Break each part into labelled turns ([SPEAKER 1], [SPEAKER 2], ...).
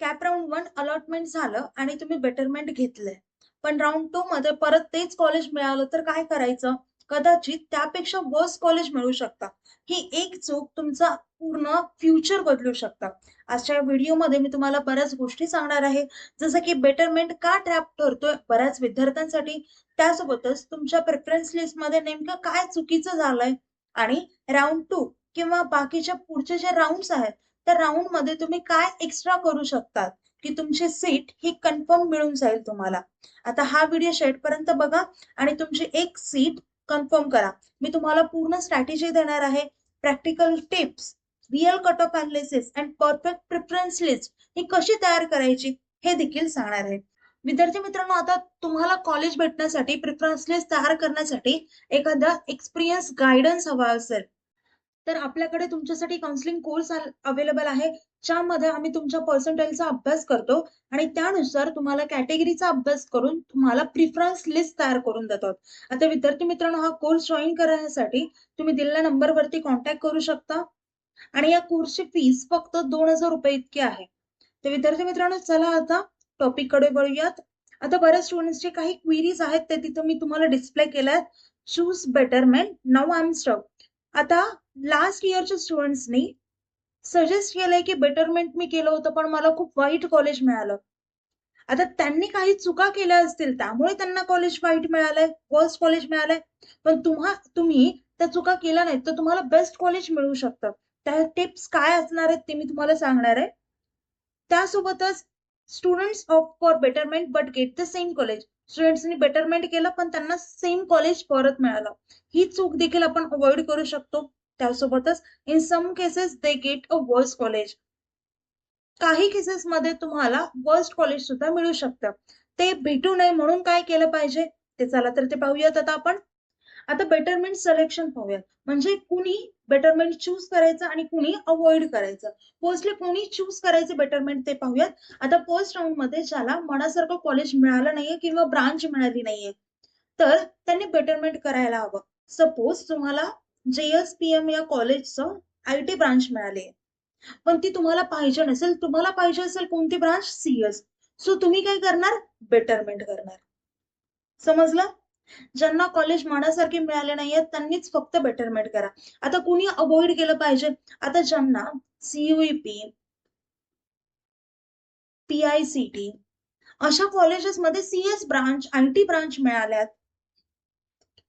[SPEAKER 1] Cap round one allotment झालं आणि तुम्ही बेटरमेंट घेतलंय. पण राऊंड टू मध्ये परत तेच कॉलेज मिळालं तर काय करायचं? कदाचित त्यापेक्षा वर्स कॉलेज मिळू शकता ही एक चूक तुमचा पूर्ण फ्युचर बदलू शकता आजच्या व्हिडिओमध्ये मी तुम्हाला बऱ्याच गोष्टी सांगणार आहे. जसं की बेटरमेंट का ट्रॅप ठरतोय बऱ्याच विद्यार्थ्यांसाठी. त्यासोबतच तुमच्या प्रेफरन्स लिस्टमध्ये नेमकं काय चुकीचं झालंय? आणि राऊंड टू किंवा बाकीच्या पुढचे जे राऊंड्स आहेत त्या राऊंडमध्ये तुम्ही काय एक्स्ट्रा करू शकतात? की तुमची सीट ही कन्फर्म मिळून जाईल तुम्हाला. आता हा व्हिडिओ शेवटपर्यंत बघा आणि तुमची एक सीट कन्फर्म करा. मी तुम्हाला पूर्ण स्ट्रॅटेजी देणार आहे. Practical tips real cut off analysis and perfect preference list ही कशी तयार करायची हे देखील सांगणार आहे. विद्यार्थी मित्रांनो आता तुम्हाला कॉलेज भेटण्यासाठी प्रिफरन्स लिस्ट तयार करण्यासाठी एखादा एक्सपिरियन्स गायडन्स हवा असेल. तर आपल्याकडे तुमच्यासाठी काउन्सिलिंग कोर्स अवेलेबल आहे. ज्यामध्ये आम्ही तुमच्या पर्सेंटेजचा अभ्यास करतो आणि त्यानुसार तुम्हाला कॅटेगरीचा अभ्यास करून तुम्हाला प्रिफरन्स लिस्ट तयार करून देतो आता विद्यार्थी मित्रांनो हा कोर्स जॉईन करण्यासाठी तुम्ही दिलेल्या नंबरवरती कॉन्टॅक्ट करू शकता. आणि या कोर्सची फीस फक्त दोन हजार रुपये इतकी आहे. तर विद्यार्थी मित्रांनो चला आता टॉपिककडे वळूयात. आता बऱ्याच स्टुडंट्सचे काही क्वेरीज आहेत ते तिथं मी तुम्हाला डिस्प्ले केल्यात. चूज बेटरमेंट नाव आय एम स्टक आता लास्ट इयरच्या स्टुडंट्सनी सजेस्ट केलंय की बेटरमेंट मी केलं होतं पण मला खूप वाईट कॉलेज मिळालं. आता त्यांनी काही चुका केल्या असतील त्यामुळे त्यांना कॉलेज वाईट मिळालंय वर्स्ट कॉलेज मिळालंय. पण तुम्हा तुम्ही त्या चुका केल्या नाहीत तर तुम्हाला बेस्ट कॉलेज मिळू शकतं. त्या टिप्स काय असणार आहेत ते मी तुम्हाला सांगणार आहे. त्यासोबतच students of for betterment but get the same college स्टुडंट्सनी betterment केलं पण त्यांना सेम कॉलेज परत मिळालं. ही चूक देखील आपण अवॉइड करू शकतो. त्यासोबतच in some cases they get a worst college काही केसेस मध्ये तुम्हाला वर्स्ट कॉलेज सुद्धा मिळू शकतं. ते भेटू नये म्हणून काय केलं पाहिजे? ते चला तर ते पाहूयात आता आपण. आता बेटरमेंट सिलेक्शन पाहूयात. म्हणजे कुणी बेटरमेंट चूज करायचं आणि कुणी अवॉइड करायचं. पोस्टले कुणी चूज करायचं बेटरमेंट ते पाहूयात. आता फर्स्ट राऊंडमध्ये ज्याला मनासारखं कॉलेज मिळालं नाहीये किंवा ब्रांच मिळाली नाहीये तर त्यांनी बेटरमेंट करायला हवं. सपोज तुम्हाला जेएसपीएम या कॉलेजचं आय टी ब्रांच मिळाली. पण ती तुम्हाला पाहिजे नसेल तुम्हाला पाहिजे असेल कोणती ब्रांच सीएस सो तुम्ही काय करणार? बेटरमेंट करणार. समजलं? ज्यांना कॉलेज मनासारखे मिळाले नाहीये त्यांनीच फक्त बेटरमेंट करा. आता कुणी अवॉइड केलं पाहिजे? आता ज्यांना सीयुईपी पीआयसीटी अशा कॉलेजेसमध्ये CS branch I T branch मिळाल्यात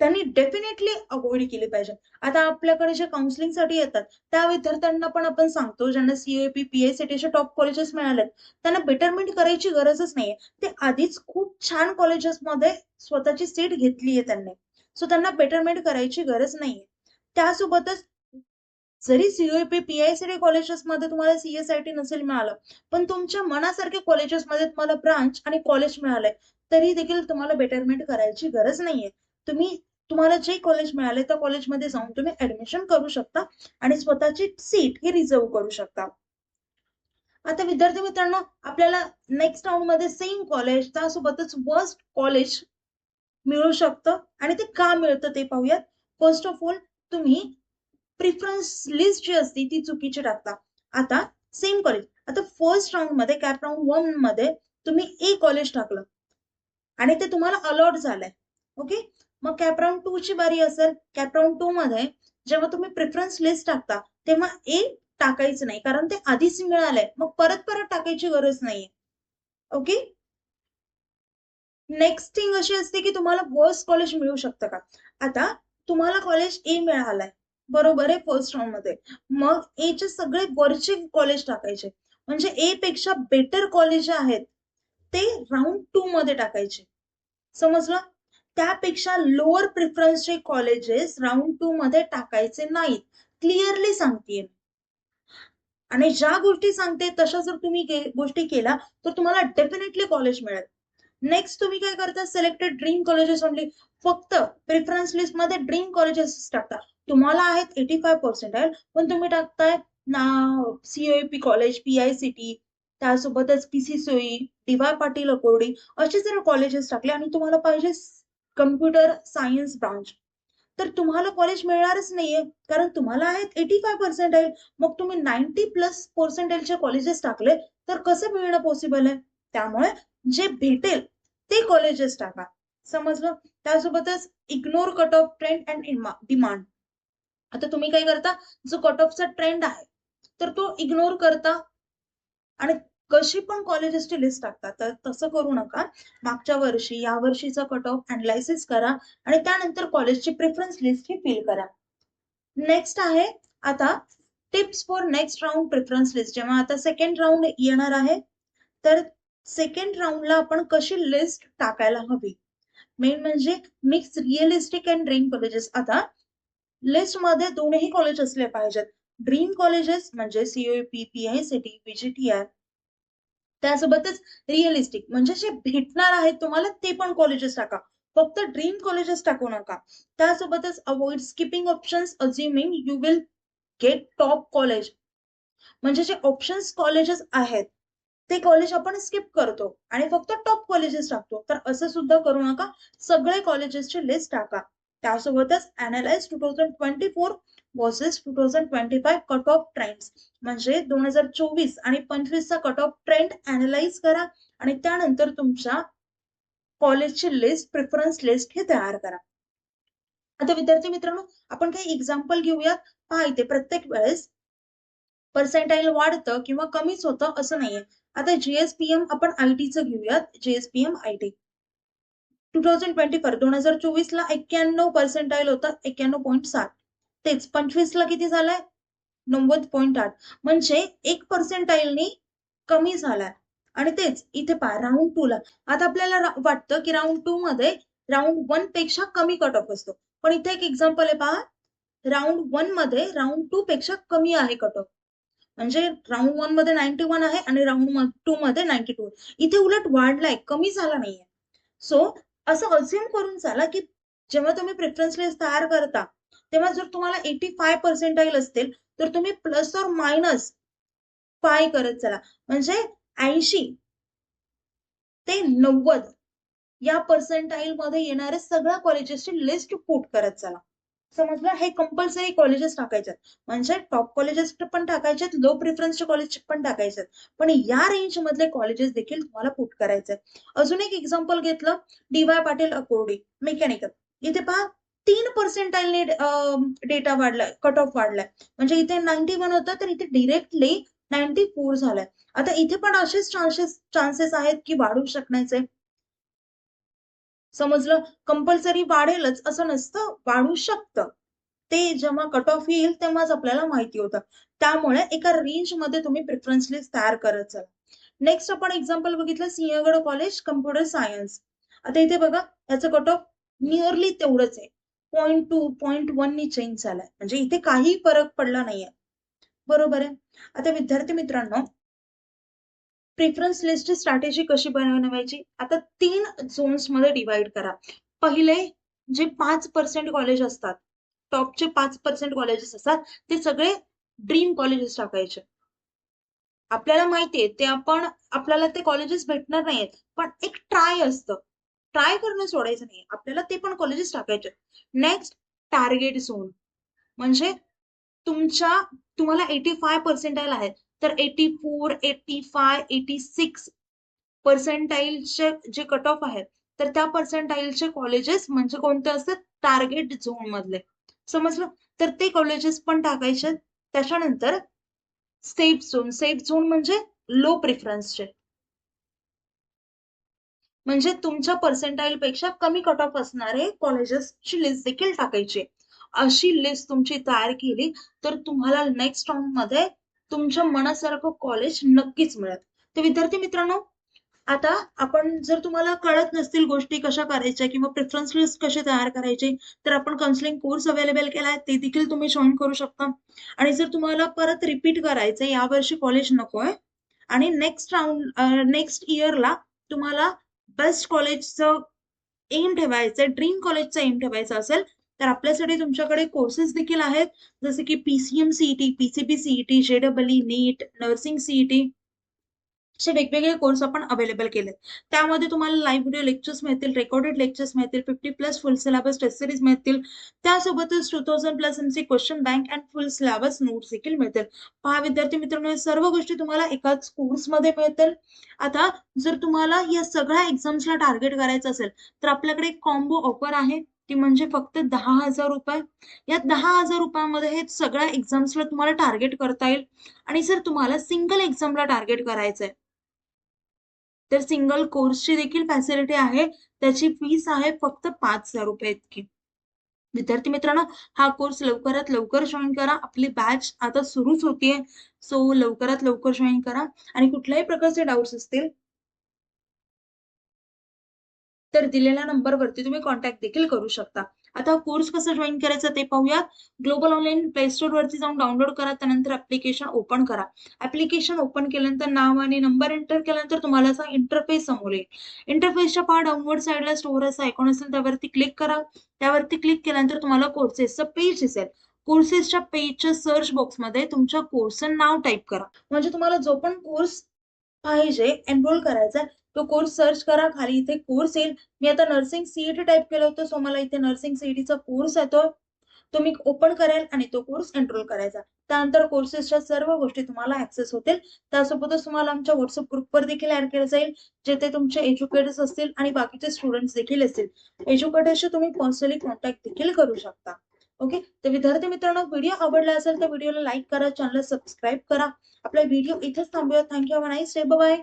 [SPEAKER 1] त्यांनी डेफिनेटली अवॉइड केली पाहिजे. आता आपल्याकडे जे काउन्सिलिंगसाठी येतात त्या विद्यार्थ्यांना पण आपण सांगतो ज्यांना सीएपी पीएसीटीचे टॉप कॉलेजेस मिळालेत त्यांना बेटरमेंट करायची गरजच नाहीये. ते आधीच खूप छान कॉलेजेसमध्ये स्वतःची सीट घेतली आहे त्यांनी. सो त्यांना बेटरमेंट करायची गरज नाहीये. त्यासोबतच जरी सीओपी पीआयसीडी कॉलेजेसमध्ये तुम्हाला सीएसआयटी नसेल मिळालं पण तुमच्या मनासारखे कॉलेजेसमध्ये तुम्हाला ब्रांच आणि कॉलेज मिळालंय तरी देखील तुम्हाला बेटरमेंट करायची गरज नाहीये. तुम्ही तुम्हाला जे कॉलेज मिळाले त्या कॉलेजमध्ये जाऊन तुम्ही ऍडमिशन करू शकता आणि स्वतःची सीट ही रिझर्व करू शकता. आता विद्यार्थी मित्रांनो आपल्याला नेक्स्ट राऊंडमध्ये सेम कॉलेज त्यासोबतच वर्स्ट कॉलेज मिळू शकतं आणि ते का मिळतं ते पाहूयात. फर्स्ट ऑफ ऑल तुम्ही प्रिफरन्स लिस्ट जी असते ती चुकीची टाकता. आता सेम कॉलेज आता फर्स्ट राऊंडमध्ये कॅप राऊंड वनमध्ये तुम्ही ए कॉलेज टाकलं. आणि ते तुम्हाला अलॉट झालंय. ओके मग कॅपराऊंड टू ची बारी असेल कॅपराऊंड टू मध्ये जेव्हा तुम्ही प्रिफरन्स लिस्ट टाकता तेव्हा ए टाकायचं नाही कारण ते आधीच मिळालंय. मग परत परत टाकायची गरज नाहीये. ओके नेक्स्ट थिंग अशी असते की तुम्हाला वर्स्ट कॉलेज मिळू शकतं का? आता तुम्हाला कॉलेज ए मिळालाय. बरोबर आहे फर्स्ट राऊंडमध्ये. मग चे सगळे वरचे कॉलेज टाकायचे. म्हणजे ए पेक्षा बेटर कॉलेज आहेत ते राऊंड टू मध्ये टाकायचे. समजलं? त्यापेक्षा लोअर प्रिफरन्सचे कॉलेजेस राऊंड टू मध्ये टाकायचे नाहीत. क्लिअरली सांगते आणि ज्या गोष्टी सांगते तशा जर तुम्ही गोष्टी केल्या तर तुम्हाला डेफिनेटली कॉलेज मिळेल. नेक्स्ट तुम्ही काय करता? सिलेक्टेड ड्रीम कॉलेजेस ओनली फक्त प्रिफरन्स लिस्टमध्ये ड्रीम कॉलेजेस टाकता. तुम्हाला आहेत एटी फाय पर्सेंट आहे पण तुम्ही टाकताय ना COP college P I C T त्यासोबतच पीसी सोई डी वाय पाटील अकोर्डी असे जर कॉलेजेस टाकले आणि तुम्हाला पाहिजे कम्प्युटर सायन्स ब्रांच तर तुम्हाला कॉलेज मिळणारच नाहीये कारण तुम्हाला आहेत एटी फाय पर्सेंटाईल मग तुम्ही नाईन्टी प्लस पर्सेंटाईलचे कॉलेजेस टाकले तर कसं मिळणं पॉसिबल आहे? त्यामुळे जे भेटेल ते कॉलेजेस टाका. समजलं? त्यासोबतच ignore cut off trend and demand आता तुम्ही काय करता? जो कट ऑफचा ट्रेंड आहे तर तो इग्नोर करता. आणि कशी पण कॉलेजेसची लिस्ट टाकतात तर तसं करू नका. मागच्या वर्षी या वर्षीचा कट ऑफ अनालायसिस करा आणि त्यानंतर कॉलेजची प्रेफरन्स लिस्ट ही फिल करा. नेक्स्ट आहे आता tips for next round preference list जेव्हा आता सेकंड राऊंड येणार आहे तर सेकंड राऊंडला आपण कशी लिस्ट टाकायला हवी? मेन म्हणजे mix realistic and dream colleges आता लिस्टमध्ये दोनही कॉलेज असले पाहिजेत. ड्रीम कॉलेजेस म्हणजे COP P I C T त्यासोबतच रिअलिस्टिक म्हणजे जे भेटणार आहेत तुम्हाला ते पण कॉलेजेस टाका. फक्त ड्रीम कॉलेजेस टाकू नका. त्यासोबतच avoid skipping options assuming you will get top college म्हणजे जे ऑप्शन्स कॉलेजेस आहेत ते कॉलेज आपण स्किप करतो आणि फक्त टॉप कॉलेजेस टाकतो. तर असं सुद्धा करू नका. सगळे कॉलेजेसची लिस्ट टाका. त्यासोबतच analyse two thousand twenty four versus two thousand twenty five cut off trends म्हणजे दोन हजार चोवीस आणि पंचवीसचा कट ऑफ ट्रेंड अनालाइज करा आणि त्यानंतर तुमच्या कॉलेजची लिस्ट प्रेफरन्स लिस्ट हे तयार करा. आता विद्यार्थी मित्रांनो आपण काही एक्झाम्पल घेऊयात पहा इथे प्रत्येक वेळेस पर्सेंटाईल वाढतं किंवा कमीच होतं असं नाहीये. आता जीएसपीएम आपण आयटीचं घेऊयात. GSPM IT two thousand twenty four दोन हजार चोवीस ला एक्क्याण्णव पर्सेंटाईल होतं एक्क्याण्णव पॉईंट सात. तेच पंचवीस ला किती झालाय? नव्वद पॉईंट आठ. म्हणजे एक पर्सेंटाईलनी कमी झालाय. आणि तेच इथे पहा राऊंड टू ला. आता आपल्याला वाटतं की राऊंड टू मध्ये राऊंड वनपेक्षा कमी कट ऑफ असतो. पण इथे एक एक्झाम्पल आहे पहा. राऊंड वनमध्ये राऊंड टू पेक्षा कमी आहे कट ऑफ म्हणजे राऊंड वनमध्ये नाईन्टी वन आहे आणि राऊंड टू मध्ये नाईन्टी टू इथे उलट वाढलाय कमी झाला नाहीये. सो असं अज्युम करून चाला की जेव्हा तुम्ही प्रेफरन्स लिस्ट तयार करता तेव्हा जर तुम्हाला एटी फाय पर्सेंटाईल असतील तर तुम्ही प्लस और मायनस फाय करत चला. म्हणजे ऐंशी ते नव्वद या पर्सेंटाईल मध्ये येणाऱ्या सगळ्या कॉलेजेसची लिस्ट पुट करत चला. समजलं? हे कंपल्सरी कॉलेजेस टाकायचे म्हणजे टॉप कॉलेजेस पण टाकायच्यात लो प्रेफरन्सचे कॉलेज पण टाकायच्यात. पण या रेंज मधले कॉलेजेस देखील तुम्हाला पुट करायचे अजून एक एक्झाम्पल घेतलं D Y Patil Akurdi mechanical इथे पहा तीन पर्सेंटाईलने डेटा वाढलाय कट ऑफ वाढलाय. म्हणजे इथे नाईन्टी वन होतं तर इथे डिरेक्टली नाईन्टी फोर झालाय. आता इथे पण असेच चान्सेस चान्सेस आहेत की वाढू शकण्याचे. समजलं? कंपल्सरी वाढेलच असं नसतं. वाढू शकतं. ते जेव्हा कट ऑफ येईल तेव्हाच आपल्याला माहिती होतं. त्यामुळे एका रेंजमध्ये तुम्ही प्रिफरन्स लिस्ट तयार करत चला नेक्स्ट आपण एक्झाम्पल बघितलं सिंहगड कॉलेज कम्प्युटर सायन्स आता इथे बघा याचं कट ऑफ नियरली तेवढंच आहे. Point two point one change झालाय. म्हणजे इथे काही फरक पडला नाहीये. बरोबर आहे? आता विद्यार्थी मित्रांनो प्रेफरन्स लिस्टची स्ट्रॅटेजी कशी बनवायची? आता तीन झोन्समध्ये डिवाइड करा. पहिले जे पाच पर्सेंट कॉलेज असतात टॉपचे पाच पर्सेंट कॉलेजेस असतात ते सगळे ड्रीम कॉलेजेस टाकायचे. आपल्याला माहितीये ते आपण आपल्याला ते कॉलेजेस भेटणार नाहीयेत पण एक ट्राय असतं. ट्राय करणं सोडायचं नाही. आपल्याला ते पण कॉलेजेस टाकायचे. नेक्स्ट टार्गेट झोन म्हणजे तुमच्या तुम्हाला एटी फाय पर्सेंटाईल आहेत. तर eighty four eighty five eighty six पर्सेंटाईलचे जे कट ऑफ आहेत तर त्या पर्सेंटाईलचे कॉलेजेस म्हणजे कोणते असतात? टार्गेट झोन मधले. समजलं? तर ते कॉलेजेस पण टाकायचे त्याच्यानंतर सेफ झोन सेफ झोन म्हणजे लो प्रिफरन्सचे म्हणजे तुमच्या पर्सेंटाईल पेक्षा कमी कट ऑफ असणारे कॉलेजेसची लिस्ट देखील टाकायची अशी लिस्ट तुमची तयार केली तर तुम्हाला नेक्स्ट राऊंडमध्ये तुमच्या मनासारखं कॉलेज नक्कीच मिळेल. तर विद्यार्थी मित्रांनो आता आपण जर तुम्हाला कळत नसतील गोष्टी कशा करायच्या किंवा प्रेफरन्स लिस्ट कशी तयार करायची तर आपण काउन्सिलिंग कोर्स अवेलेबल केला आहे ते देखील तुम्ही जॉईन करू शकता. आणि जर तुम्हाला परत रिपीट करायचं यावर्षी कॉलेज नकोय आणि नेक्स्ट राऊंड नेक्स्ट इयरला तुम्हाला बेस्ट कॉलेजचं एम ठेवायचं ड्रीम कॉलेजचं एम ठेवायचं असेल तर आपल्यासाठी तुमच्याकडे कोर्सेस देखील आहेत. जसे की PCM CET PCB CET JW NEET nursing CET असे वेगवेगळे कोर्स आपण अवेलेबल केलेत. त्यामध्ये तुम्हाला लाईव्ह व्हिडिओ लेक्चर्स मिळतील रेकॉर्डेड लेक्चर्स मिळतील fifty plus full syllabus test series मिळतील. त्यासोबतच two thousand plus MC question bank and full syllabus notes देखील मिळतील. पहा विद्यार्थी मित्रांनो या सर्व गोष्टी तुम्हाला एकाच कोर्समध्ये मिळतील. आता जर तुम्हाला या सगळ्या एक्झाम्सला टार्गेट करायचं असेल तर आपल्याकडे कॉम्बो ऑफर आहे. ती म्हणजे फक्त दहा हजार रुपये. या दहा हजार रुपयामध्ये हे सगळ्या एक्झाम्सला तुम्हाला टार्गेट करता येईल. आणि जर तुम्हाला सिंगल एक्झामला टार्गेट करायचंय. तर सिंगल कोर्सची देखील फॅसिलिटी आहे. त्याची फीस आहे फक्त पाच हजार रुपये इतकी. विद्यार्थी मित्रांनो हा कोर्स लवकरात लवकर जॉईन करा. आपली बॅच आता सुरूच होतीये. सो लवकरात लवकर जॉईन करा. आणि कुठल्याही प्रकारचे डाऊट्स असतील तर दिलेल्या नंबरवरती तुम्ही कॉन्टॅक्ट देखील करू शकता. आता कोर्स कसं जॉईन करायचं ते पाहूया ग्लोबल ऑनलाईन प्ले स्टोर वरती जाऊन डाउनलोड करा त्यानंतर ऍप्लिकेशन ओपन करा. ऍप्लिकेशन ओपन केल्यानंतर नाव आणि नंबर एंटर केल्यानंतर तुम्हाला असा इंटरफेस समोर येईल. इंटरफेसच्या पहा डाऊनवर्ड साईडला स्टोर असा आयकॉन असेल त्यावरती क्लिक करा. त्यावरती क्लिक केल्यानंतर तुम्हाला कोर्सेसचं पेज दिसेल. कोर्सेसच्या पेजच्या सर्च बॉक्समध्ये तुमच्या कोर्सचं नाव टाईप करा. म्हणजे तुम्हाला जो पण कोर्स पाहिजे एनरोल करायचा तो कोर्स सर्च करा खाली इथे कोर्स येईल. मी आता नर्सिंग सीईटी टाईप केलं होतं सो मला इथे नर्सिंग सीईटीचा कोर्स येतो. तुम्ही ओपन करेल आणि तो कोर्स एनरोल करायचा. त्यानंतर कोर्सेसच्या सर्व गोष्टी तुम्हाला ऍक्सेस होतील. त्यासोबतच तुम्हाला आमच्या व्हॉट्सअप ग्रुपवर देखील ऍड केलं जाईल जेथे तुमचे एज्युकेटर्स असतील आणि बाकीचे स्टुडंट्स देखील असतील. एज्युकेटर्सशी तुम्ही पर्सनली कॉन्टॅक्ट देखील करू शकता. ओके तर विद्यार्थी मित्रांनो व्हिडिओ आवडला असेल तर व्हिडिओला लाईक करा चॅनल सबस्क्राईब करा. आपला व्हिडिओ इथेच थांबूया. Thank you nice day bye